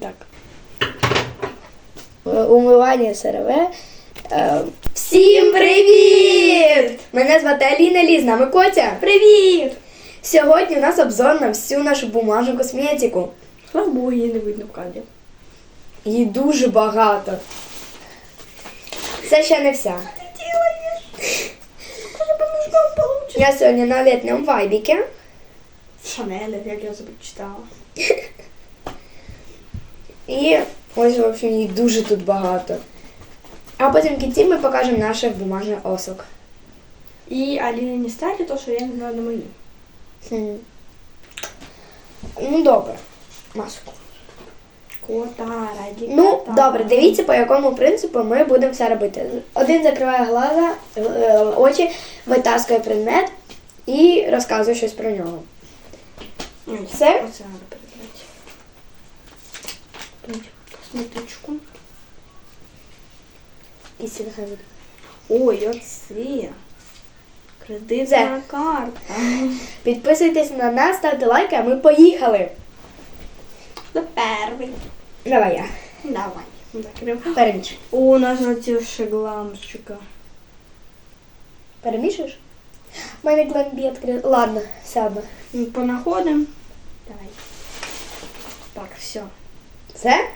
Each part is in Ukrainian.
Так. Е, Умивання СРВ. Е, Всім привіт! Мене звати Аліна Лі, з нами Котя. Привіт! Сьогодні у нас обзор на всю нашу бумажну косметику. Слава Богу, її не видно в кадрі. Її дуже багато. Це ще не вся. Я сьогодні на літньому вайбіки. Шанель, як я собі читала. І ось, в общем, її дуже тут багато. А потім в кінці ми покажемо наших бумажних осок. І Аліна не ставить то, що я не знаю на мої. Хм. Ну, добре. Маску. Кота, раді Ну, добре, дивіться, по якому принципу ми будемо все робити. Один закриває глаза, е, очі, витаскує предмет і розказує щось про нього. Все? Оце Прийти косметичку. І сідає. Ой, оце. Кредитна карта. Підписуйтесь на нас, ставте лайки, а ми поїхали. Це перший. Давай я. Давай. Закрив. О, у нас ще гламчика. Перемішуєш? У мене гламбі відкрив. Ладно, сяду. Ну, Понаходимо. Давай. Так, все. Все?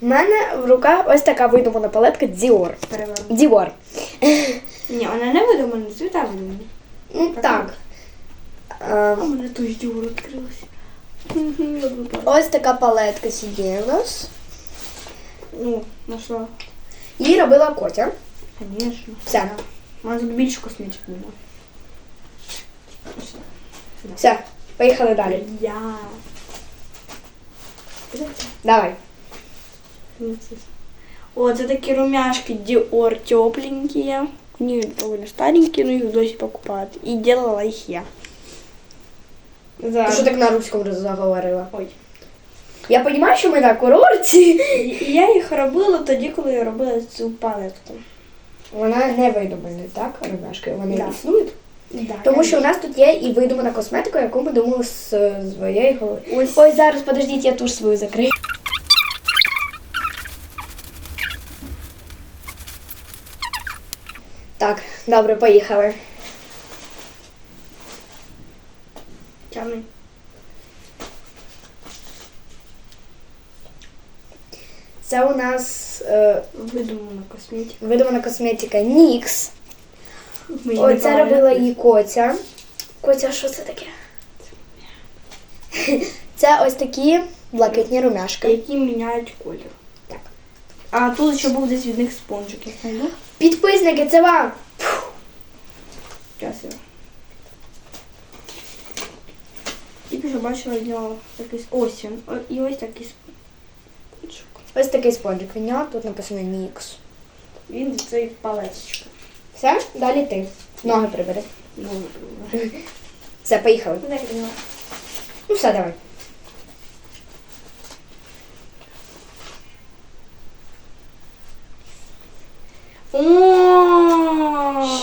У мене в руках ось така видумана палетка Dior. Переверну. Dior. Ні, вона не видумана, цвіта видумані. Ну так. А у мене той дюр відкрилося. Ось така палетка сидіє у нас. Ну, нашла. Її робила Котя. Конечно. Все. У нас тут більше косметик нема. Все, поїхали далі. Я. Давай. О, це такі румяшки Dior тепленькі. Они довольно старенькие, но их досі покупают. И делала их я. Ти За... що так на руському заговорила? Ой. Я розумію, що ми на курорті. Я їх робила тоді, коли я робила цю палетку. Вона не видумана, так, ромашки? Вони Да. існують. Да, Тому що у нас тут є і видумана косметика, яку ми думали з з своєї голови. Ось. Ой, зараз, подождіть, я туш свою закрию. Так, добре, поїхали. Тягни. Це у нас е, Видумана косметика. видумана косметика NYX. Мені не це робила її Котя. Котя, що це таке? Це ось такі блакитні румяшки. які міняють колір. Так. А тут ще був десь від них спонжик, я знайду. Підписники, це вам! Зараз я. Тільки що бачила від нього якийсь ось він. О, І ось такий спонжик. Ось такий спонжик. Від нього тут написано NYX. Він цієї палеточки. Все, далі ти. Ноги прибери. Ну, Все, поїхали. Ну все, давай.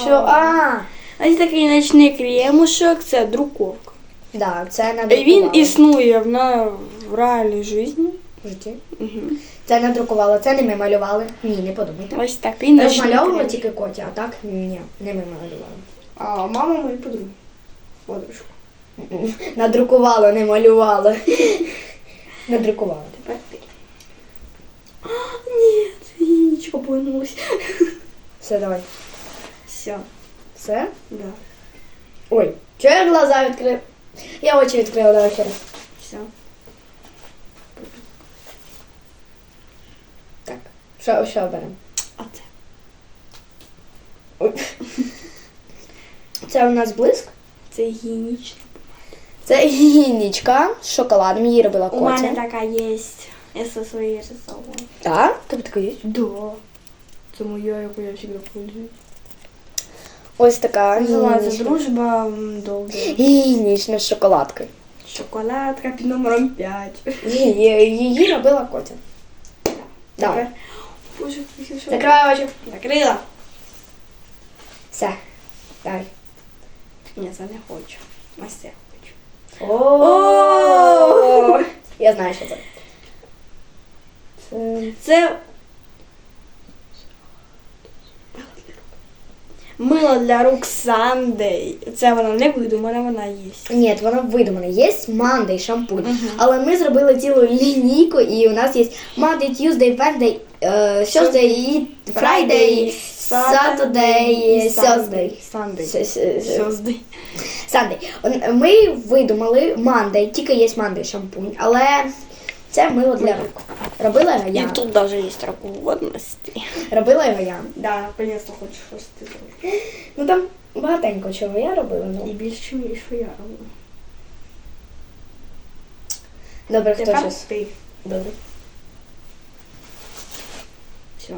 Що? А, Ось такий ночний кремушок, це друковка. да, це І він існує в, на, в реальній житті. В житті. Угу. Це надрукувало, це не ми малювали. Ні, не подумайте. Ось такий ночний Розмальовували крем. тільки Котя, а так ні, не ми малювали. А мама мої подруги. Подружка. Надрукувало, не малювало. Надрукувало. Тепер ти. А, Ні, яєчко повернулося. Все, давай. Все, Все? да. Ой, чого я глаза відкрив? Я очі відкрила, давай ще раз. Все. Що, що беремо? А це? Ой. Це у нас блиск. Це гігієнічна. Це гігієнічка з шоколадом. Її робила У мене така є. Я со своєю рисовала. Так? Тобі така є? Да. Це моя, яку я завжди пользуюсь. Ось така Називається гігієнічна. дружба м, довга. Гігієнічна з шоколадкою. Шоколадка під номером 5. Її, її робила Котя. Давай. Закривай очі. Закрила. Все. Дай. Ні, це не хочу. Ось це хочу. О! Я знаю, що це. Це мило для рук Сандей. Це вона не видумана, вона є. Ні, воно видумано. Є Monday шампунь, але ми зробили цілу лінійку, і у нас є Monday, Tuesday, Wednesday, е, Thursday, і Friday, Saturday, Thursday. Sunday. Sunday. Ми видумали Monday, тільки є Monday шампунь, але це мило для рук. Робила його І я. тут даже є срок годності. Робила його я. Да, наконец-то хоч щось ти зробиш. Ну там багатенько чого я робила. І Ну. більше, ніж що я роблю. Добре, хто Тепер щось? ти. Добре. Все.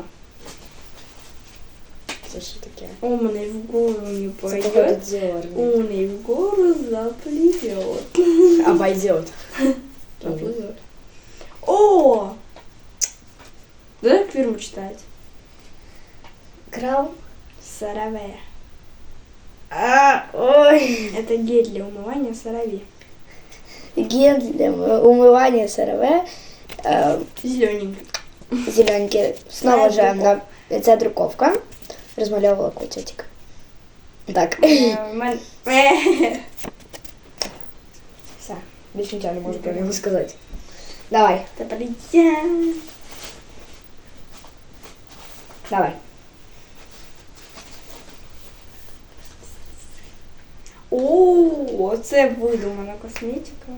Це що таке? Умный в гору не Це пойдет. походу дзьорний. Умный в гору заплывет. Обойдет. Заплывет. О! Да как фирму читать? Крал. Сараве. А, ой. Это гель для умывания сараве. Гель для умывания СРВ. Е, Зелененький. зелененький. Снова же на це друковка. Розмальовувала котик. Так. Все. Більше нічого не можу про нього сказати. Давай, Тепер я. Давай. О, це видумана косметика.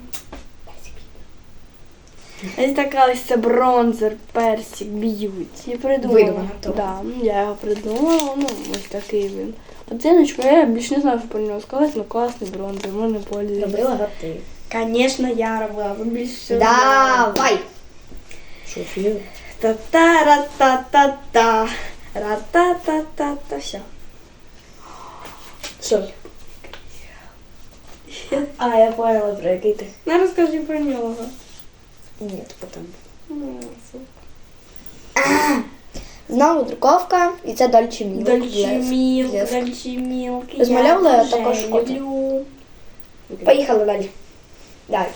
Ось така ось це бронзер, персик, б'юті. Придумала. Да, я його придумала, ну, ось такий він. Оціночку я більш не знаю, що про нього сказати, ну класний бронзер, можна пользуватися. Робила ти. Конечно, я робила, ви більш все Давай. Що, фільм? Та-та-ра-та-та-та. Ра-та-та-та-та. Все. Що? А, я поняла, про який ти. Ну, розкажи про нього. Ні, потім. Ну, Знову друковка, і це Дольче Мілк. Дольче мілк, дольче мілк. Розмальовувала я також люблю. Поїхали далі. Далі.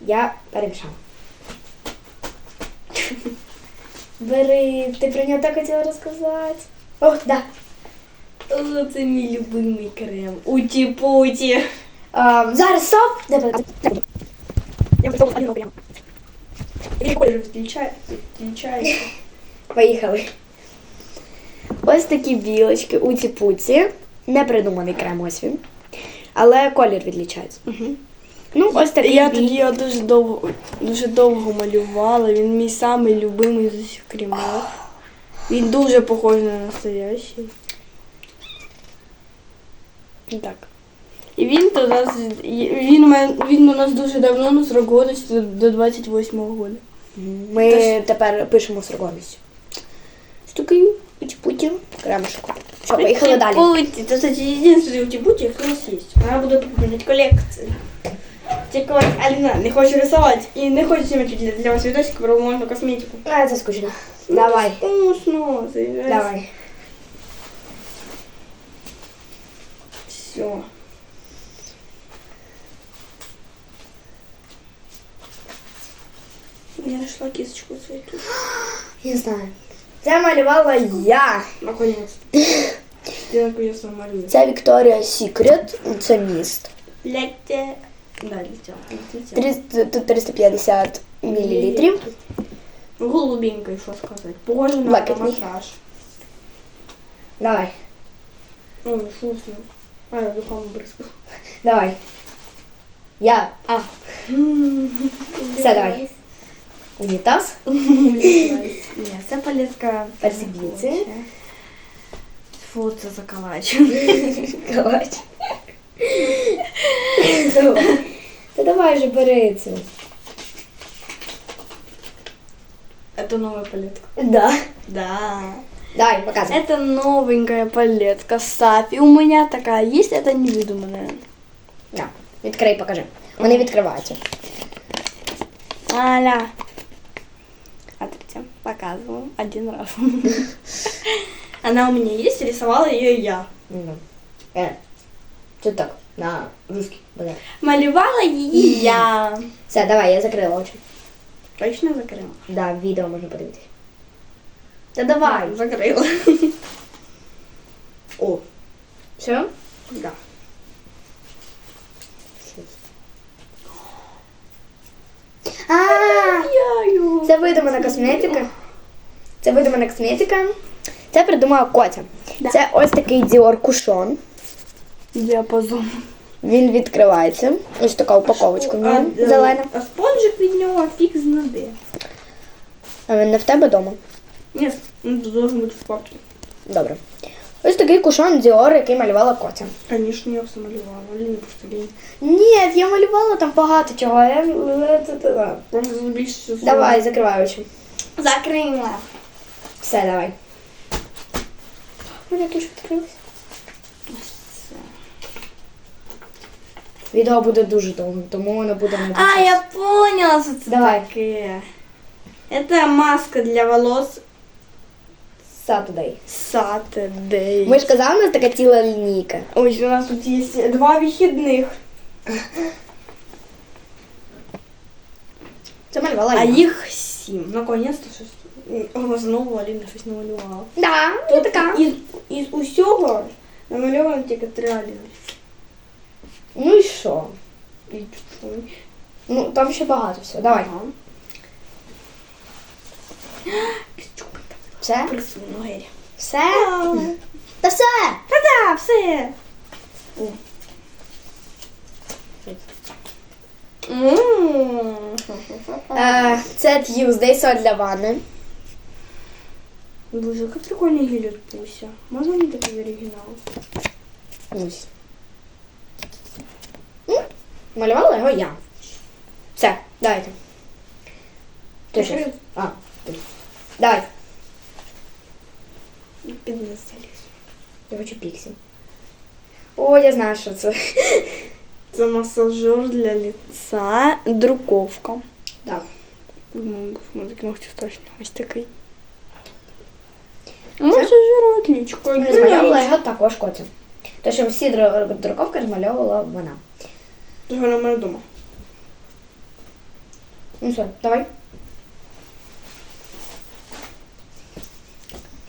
Я перемішала. Бери, ти про нього так хотіла розказати. О, да. О, це мій любимий крем. Уті-путі. А, зараз стоп. Де? Я просто один прям. Или колер відключає, відключається. Поїхали. Ось такі білочки у пуці. Не придуманий крем, ось він. Але колір відлічається. Ну, ось такий Я тоді його дуже довго, дуже довго малювала. Він мій самий любимий з усіх кремів. Він дуже похожий на настоящий. Так. І він то нас, він, він у нас дуже давно, ну, срок годності до, до 28-го року. Ми тепер пишемо срокованість. Ось такий путі кремушку. Що, поїхали далі. Это, кстати, утибути, який у нас є. Вона буде поповнити колекцію. Тільки от Аліна не хоче рисувати і не хоче знімати для, для вас відосик про можна косметику. А, це скучно. Давай. Вкусно. Давай. Все. Я нашла кисточку цвету. Не знаю. Це малювала я. Наконец-то. Я наконец-то малюю. Це Victoria's Secret. Це міст. Летя. Да. 300 Тут 350 мл. Голубенький, що сказати. Похоже на Блакитний. масаж. Давай. Ой, вкусно. А, я духом брызгаю. Давай. Я. А. Все, давай. Унітаз. Ні, це палетка. Персибіці. Фу, це за калач. Та давай же бери цю. Это новая палетка. Да. Да. Давай, показуй. Это новенькая палетка Сафи. У меня такая есть, это невыдуманная. Да. Відкрий, покажи. Вони відкриваються. Аля. Смотрите, показываю один раз. Она у меня есть, рисовала ее я. Ну. Це так. на русский. Буде. Малювала її я. Все, давай, я закрила очі. Точно закрила? Да, відео можна подивитися. Та давай. Закрила. О. Все? Да. А, Яю. це видумана косметика. Це видумана косметика. Це придумала Котя. Да. Це ось такий Dior Cushion. Діапазон. Він відкривається. Ось така упаковочка в нього А, зелена. А спонжик від нього фіг знаде. А він не в тебе вдома. Ні, ну, тут должен бути в папці. Добре. Ось такий кушон Dior, який малювала Котя. Конечно, я все малювала. Ліна просто лінь. Ні, я малювала там багато чого. Я... Просто збільшити. Давай, закривай очі. Закрила. Все, давай. Мене тут відкрилося. Відео буде дуже довго, тому воно буде на А, я поняла, що це Давай. таке. Это маска для волос Saturday. Saturday. Ми ж казали, у нас така ціла лінійка. Ось у нас тут є два вихідних, Це малювала а я. їх сім. Наконець-то щось. О, знову Аліна щось намалювала. Да, я така. Із, із усього намальовано тільки три Аліни. Ну і що? Ну, там ще багато всього. Давай. Ага. Все? Все? Та все! Та-да, все. О. М. Е, це Tuesday соль для ванни. Боже, как прикольный гель Пуся. Можно мне такой оригинал? Малювала його я. Все, давайте. Ти що? А, ти. Давай. Під нас заліз. Я хочу піксі. О, я знаю, що це. Це масажер для лица, друковка. Так. Смотрик ногтів точно. Ось такий. Масажер отличко. Розмальовувала його також Котя. Тому що всі друковки розмальовувала вона. Того на мене дома. Ну все, давай.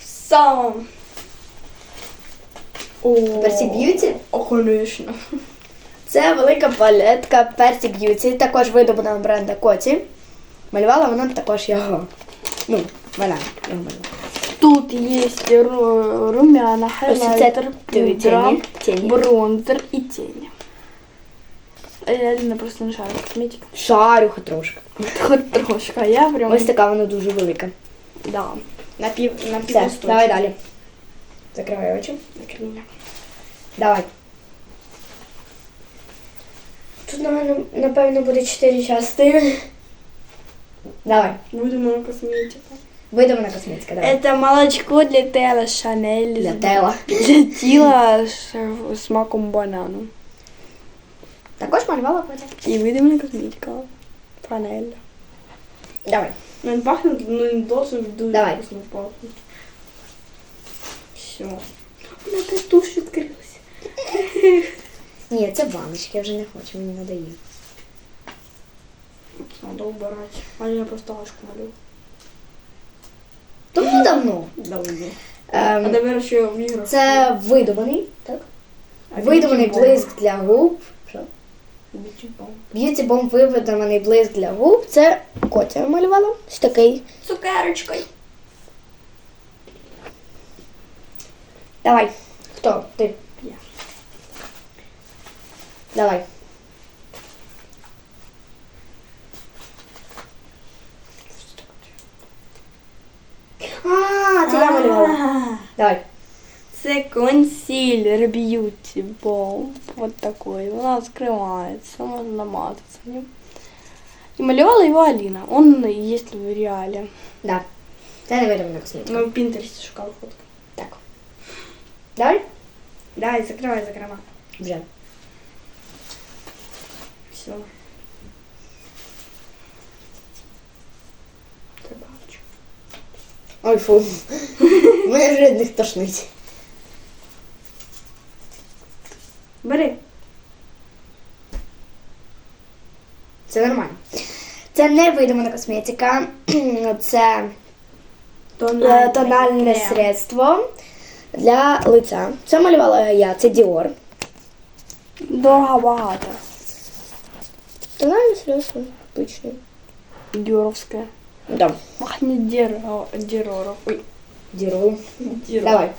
Сам. Персі Б'юті. О, конечно. Це велика палетка Percy Beauty, також видобана бренда Коті. Малювала вона також його. Ну, вона його малювала. Тут есть румяна, хайлайтер, тіні, пудра, тіні. бронзер и тени Я Алина просто не шарю косметика. Шарюха трошки. Хоть трошка, а я прям... Ось така вона дуже велика. Да. На пів, на Все, півосточку. давай далі. Закривай очі. Закрыли. Давай. Тут, напевно, напевно буде 4 частини. Давай. Выдумала косметика. Видумана косметика, давай. Это молочко для тела Шанель. Для тела. Для тела с, с маком банану. Також малювала Котя. И выдумана косметика. Фанель. Давай. Ну, он пахнет, но не должен дует Давай. вкусно пахнуть. Все. У меня опять тушь открылась. Ні, це баночки, я вже не хочу, мені надоїло. Надо убирать. А я просто ашку молю. Тому давно. Давно. А Ем, тепер ще в іграх. це видуманий, так? А Видуманий Beauty блиск для губ. Що? Beauty Bomb. Б'юті бомб видуманий блиск для губ. Це Котя малювала. Ось такий. Цукерочкой. Давай. Хто? Ти. Я. Давай. А, це я малювала. Давай. Це консилер бьюти бомб. Вот такой. Вона открывается, можно намазаться ним. І малювала його Аліна. Он є в реалі. Да. Це не вирівна косметика. Ну, в Пінтерсі шукала фотку. Так. Давай? Давай, закривай, закрива. Вже. Все. Ой, фу. Мене вже не тошнить. Бери. Це нормально. Це не видимана косметика. Це тональне, тональне средство для лиця. Це малювала я, це Dior. Дорога багато. Тональне средство обичне. Діоровське. Да. Махне Діроров. Ой. Діроров. Давай.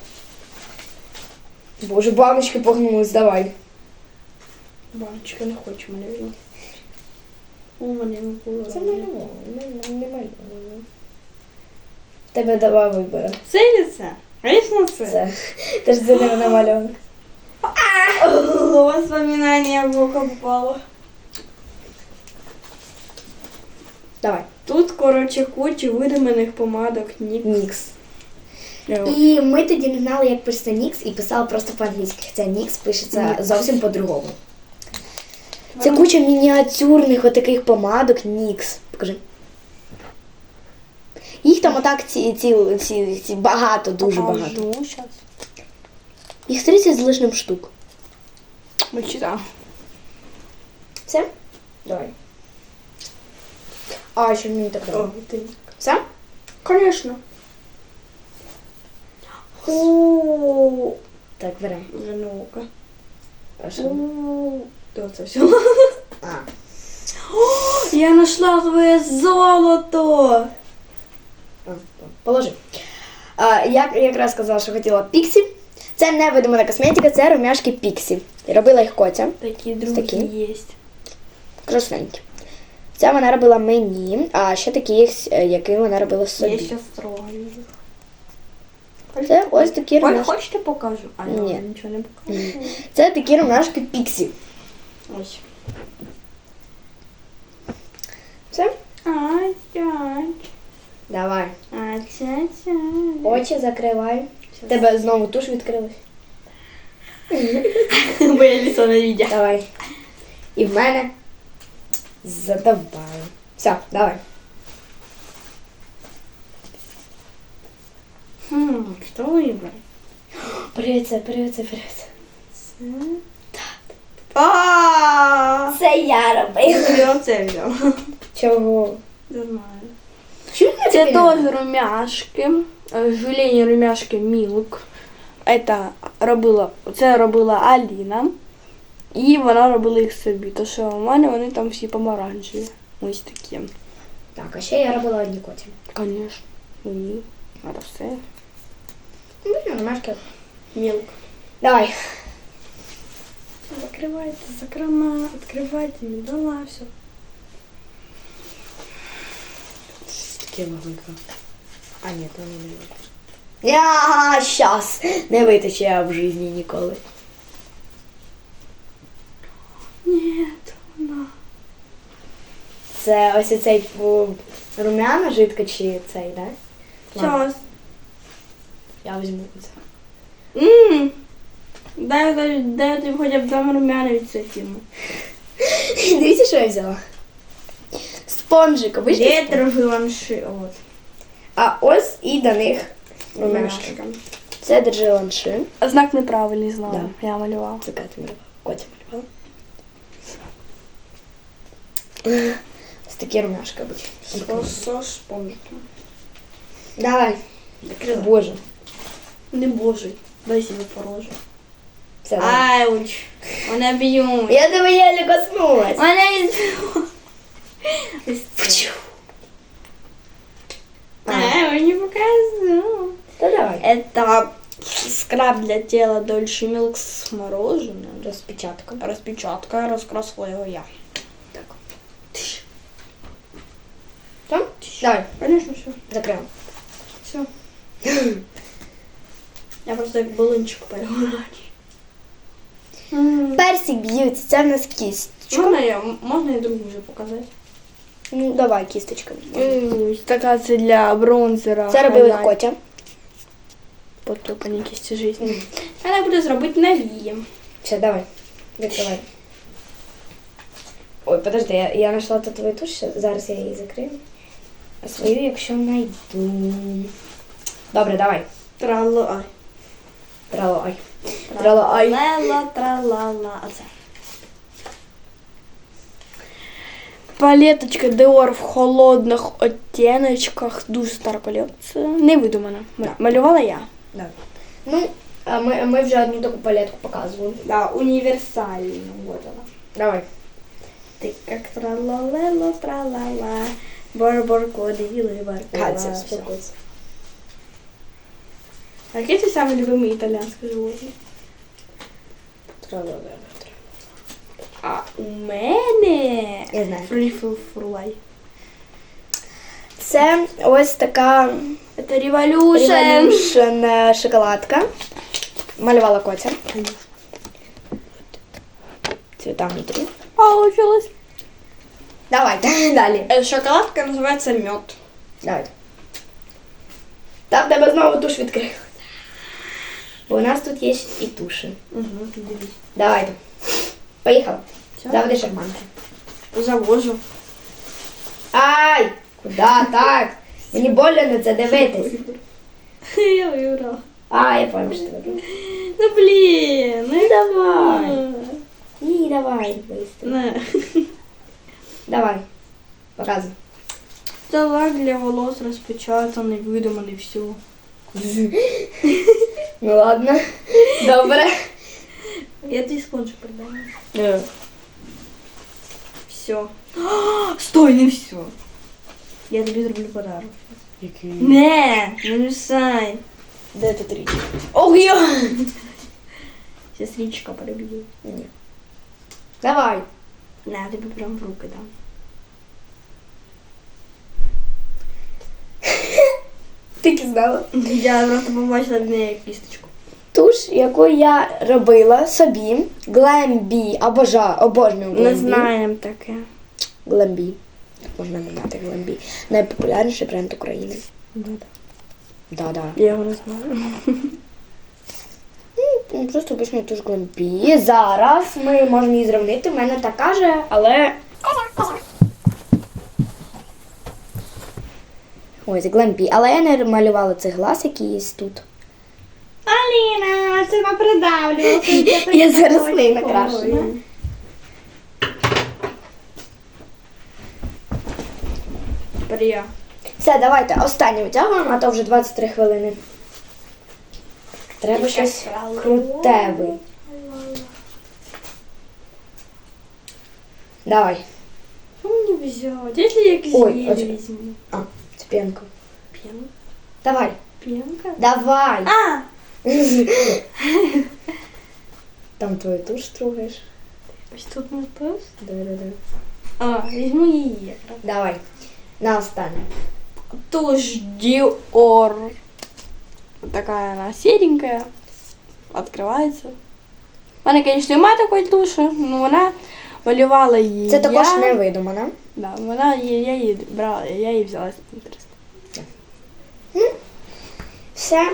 Боже, баночка погнулась, давай. Баночка не хочу візьму. У мене не було. Це малювала, не, не малювала. Тебе давай вибери. Це і це? Звісно, це. Це. Ти ж це не намальовано. Воспоминание в око попало. Давай. Тут, коротше, куча видуманих помадок, нік. Нікс. І ми тоді не знали, як пишеться Нікс, і писали просто по-англійськи. Хоча Нікс пишеться зовсім по-другому. Це куча мініатюрних отаких помадок Нікс. Покажи. Їх там отак ці, ці, ці, ці багато, дуже багато. Їх 30 з лишним штук. Вичитав. Все? Давай. А, ще мені так. Все? Конечно. О, Так, беремо. вже око. А що? То це все. А. Я знайшла твоє золото. А, Положи. А, я якраз сказала, що хотіла Піксі. Це не видумана косметика, це румяшки Піксі. Робила їх Котя. Такі Такі? є. Красненькі. Це вона робила мені, а ще такі, е, які вона робила Я собі. ще строю. Це ось такі Ой, румяшки. хочете покажу? А Ні. я нічого не покажу. Це такі румяшки Піксі. Ось. Все? Ай, ай, Давай. ай, ця, ця. Очі закривай. Тебе знову туш відкрилась. Моє лісо на відео. Давай. І в мене задовбали. Все, давай. Що вибрати? Привіт, це, привіт, це, привіт. А, Це я робила. Я оце взяв. Чого? Не знаю. Чому Це теж румяшки. е, румяшки Milk. Это робила, це робила Аліна. І вона робила їх собі. То що у мене вони там всі помаранчеві. Ось такі. Так, а ще я робила одні коті. Конечно. Ні. А то все. Ну, нормашки. Milk. Давай. Закривайте, закрома, відкривайте, не дала, все. Таке вагонько. А, ні, то не вийде. Я щас. Не витече я в житті ніколи. Ні, вона. Це ось цей румяна жидка чи цей, да? Зараз. Я візьму це. Ммм. Дай, дай, тобі хоча б два румяна від фірми. Дивіться, що я взяла. Спонжик, обичний спонж. Літр. От. А ось і до них румяшки. Це держи ланши. А знак неправильний знала. Я малювала. Це Катя малювала. Котя малювала. Ось такі румяшки обичні. Со шпонжиком. Давай. Закрила. Боже. Не божий. Дай себе порожу. Все, давай. Ауч. Б'ють. Я тебе еле коснулась. Мене із... Фчу. А, А, мені показую. Та давай. Это скраб для тела Дольше Милк с мороженым. Розпечатка. Распечатка, раскрасила его я. Так. Там? Давай. Конечно, все. Закрила. Все. Я просто як балончик перегораю. Персик б'ють, це в нас кісточка. Можна я, можна я другу вже показати? Ну, давай, кісточка. Ось така це для бронзера. Це робила Котя. Потопані кісті житті. Вона буде зробити нові. Все, давай. Відкривай. Ой, подожди, я, я знайшла тут твою туш, щас- зараз я її закрию. А свою, якщо знайду. Добре, давай. Трало, ай. Трало, ай. Трало, ай. Лела, тралала. Оце. Палеточка Dior в холодних оттіночках. Дуже стара колекція. Не видумана. М- Малювала я. Да. Ну, а ми, ми вже одну таку палетку показували. Да, універсальна. Вот вона. Давай. Ти як тралалело, тралала. Барбар ходили, барбара. Катя, Все. А яке ти саме любимий італійське животне? Тра-ла-ла-ла. А у мене Я знаю. Фріфл фурлай. Це ось така Це революшн. Revolution е, шоколадка. Малювала Котя. Цвіта внутрі. Получилось. Давайте далі. Е, Шоколадка називається мед. Давайте. Там в тебе знову туш відкрив. Бо у нас тут є і туші. Угу, дивись. Давайте. Поїхали. Всё? Заводи шарманки. Завожу. Ай! Куди так? Мені больно на це дивитись. Я вибрала. А, я пам'ятаю, що ти робила. Ну блін. Ну давай. Ні, давай. быстро. Не. Давай. Показуй. Це лак для волос розпечатаний, видуманий все. Ну ладно. Добре. Я тобі спонжик придам. Е, Все. Стой, не все. Я тобі зроблю подарок. Не, не мешай. Де тут річ? Ох, йо! Сестричка переб'є. Ні. Давай. На, я тобі прям в руки дам. Тільки знала. Я просто побачила в неї кісточку. Туш, яку я робила собі. Глембі. Обожа, обожнюю Глембі. Не знаємо таке. Глембі. Так можна міняти Глембі. Найпопулярніший бренд України. Да-да. Я його не знаю. Ну, Просто обичний туш Глембі. Зараз ми можемо її зрівнити. У мене така же, але. Ось Глембі. Але я не малювала цей глаз, який є тут. Аліна, це не придавлю. Я зараз не накрашена. Прия. Все, давайте останнє витягуємо, а то вже 23 хвилини. Треба щось крутеве. Давай. Що мені взяти? Якщо я якийсь Ой, гель візьму. А, це п'янка. П'янка? Давай. П'янка? Давай. А! Там твою туш стругаєш. Ось тут ми теж. Да-да-да. А, візьму її якраз. Давай. На останнє. Тушь Dior. Вот такая она серенькая. Открывается. Вона, конечно, немає такої туші, але вона малювала її. Це також я. не видумано. Да, вона її, я її брала, я її взяла з Pinterest. Все.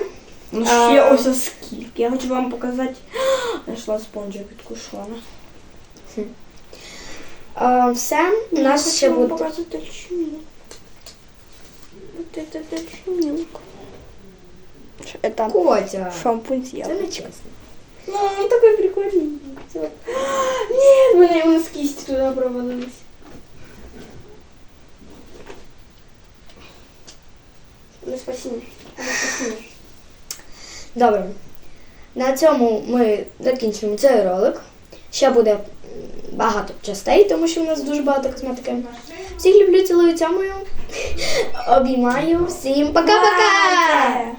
Ну, А. ще ось скільки. Я хочу вам показати. Знайшла спонжик від кушона. А, все. У нас ще буде. показати точнее. Вот это точнилка. Это Котя. шампунь с Це яблоком. не чесно. Ну, он такой прикольный. Нет, мы его с кисти туда провалились. Ну, спасибо. Ну. Добре. На цьому ми закінчуємо цей ролик. Ще буде багато частей, тому що в нас дуже багато косметики. Всіх люблю, цілую, цьому. Обіймаю. Всім пока-пока!